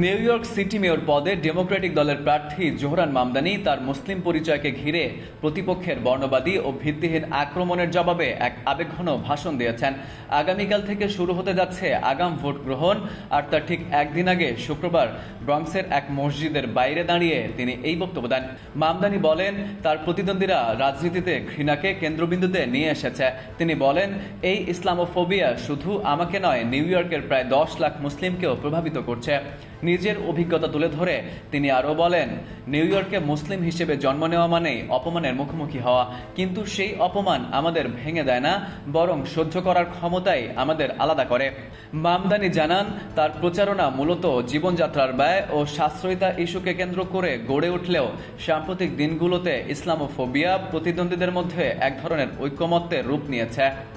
New York city mayor পদে Democratic দলের প্রার্থী জোহরান মামদানি তার মুসলিম পরিচয়কে ঘিরে প্রতিপক্ষের বর্ণবাদী ও ভিত্তিহীন আক্রমণের জবাবে এক আবেগঘন ভাষণ দিয়েছেন। আগামীকাল থেকে শুরু হতে যাচ্ছে আগাম ভোট গ্রহণ, আর তার ঠিক একদিন আগে শুক্রবার ব্রংসের এক মসজিদের বাইরে দাঁড়িয়ে তিনি এই বক্তব্য দেন। মামদানি বলেন, তার প্রতিদ্বন্দ্বীরা রাজনীতিতে ঘৃণাকে কেন্দ্রবিন্দুতে নিয়ে এসেছে। তিনি বলেন, এই ইসলামোফোবিয়া শুধু আমাকে নয়, নিউ ইয়র্কের প্রায় দশ লাখ মুসলিমকেও প্রভাবিত করছে। নিজের অভিজ্ঞতা তুলে ধরে তিনি আরও বলেন, নিউ ইয়র্কে মুসলিম হিসেবে জন্ম নেওয়া মানেই অপমানের মুখোমুখি হওয়া। কিন্তু সেই অপমান আমাদের ভেঙে দেয় না, বরং সহ্য করার ক্ষমতাই আমাদের আলাদা করে। মামদানি জানান, তার প্রচারণা মূলত জীবনযাত্রার ব্যয় ও সাশ্রয়িতা ইস্যুকে কেন্দ্র করে গড়ে উঠলেও সাম্প্রতিক দিনগুলোতে ইসলামোফোবিয়া প্রতিদ্বন্দ্বীদের মধ্যে এক ধরনের ঐক্যমত্যের রূপ নিয়েছে।